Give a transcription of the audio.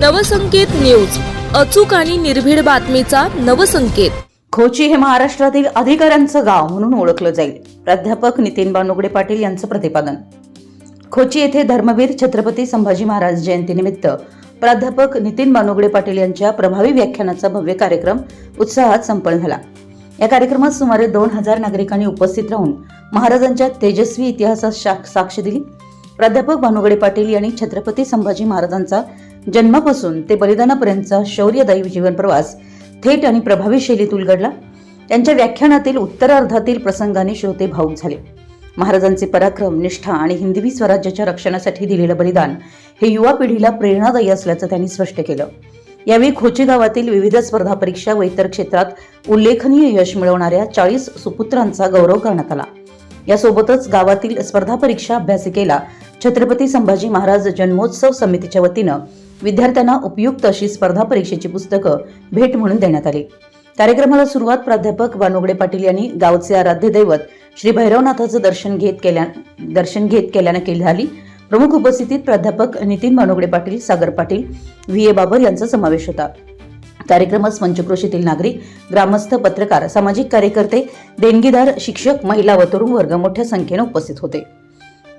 Navsanket news. अचूक आणि निर्भीड बातमीचा नवसंकेत. खोची हे महाराष्ट्रातील अधिकाऱ्यांचं गाव म्हणून ओळखलं जाईल. प्राध्यापक नितीन बानुगडे पाटील यांचं प्रतिपादन. खोची येथे धर्मवीर छत्रपती संभाजी महाराज जयंतीनिमित्त प्राध्यापक नितीन बानुगडे पाटील यांच्या प्रभावी व्याख्यानाचा भव्य कार्यक्रम उत्साहात संपन्न झाला. या कार्यक्रमात सुमारे दोन हजार नागरिकांनी उपस्थित राहून महाराजांच्या तेजस्वी इतिहासात साक्ष दिली. प्राध्यापक भानुगडे पाटील यांनी छत्रपती संभाजी महाराजांचा जन्मापासून ते बलिदानापर्यंतचा शौर्यदायी जीवन प्रवास थेट आणि प्रभावी शैलीत उलगडला. त्यांच्या व्याख्यानातील उत्तरार्धातील प्रसंगाने श्रोते भाऊक झाले. महाराजांचे पराक्रम निष्ठा आणि हिंदवी स्वराज्याच्या रक्षणासाठी दिलेलं बलिदान हे युवा पिढीला प्रेरणादायी असल्याचं त्यांनी स्पष्ट केलं. यावेळी खोची गावातील विविध स्पर्धा परीक्षा व इतर क्षेत्रात उल्लेखनीय यश मिळवणाऱ्या चाळीस सुपुत्रांचा गौरव करण्यात आला. यासोबतच गावातील स्पर्धा परीक्षा अभ्यासिकेला छत्रपती संभाजी महाराज जन्मोत्सव समितीच्या वतीनं विद्यार्थ्यांना उपयुक्त अशी स्पर्धा परीक्षेची पुस्तकं भेट म्हणून देण्यात आली. कार्यक्रमाला सुरुवात प्राध्यापक वानुगडे पाटील यांनी गावचे आराध्य दैवत श्री भैरवनाथाचं दर्शन घेत केल्या दर्शन घेत केल्यानं केली झाली. प्रमुख उपस्थितीत प्राध्यापक नितीन बानुगडे पाटील सागर पाटील व्ही. ए. बाबर यांचा समावेश होता. कार्यक्रमास पंचक्रोशीतील नागरिक ग्रामस्थ पत्रकार सामाजिक कार्यकर्ते देणगीदार शिक्षक महिला व तरुण वर्ग मोठ्या संख्येने उपस्थित होते.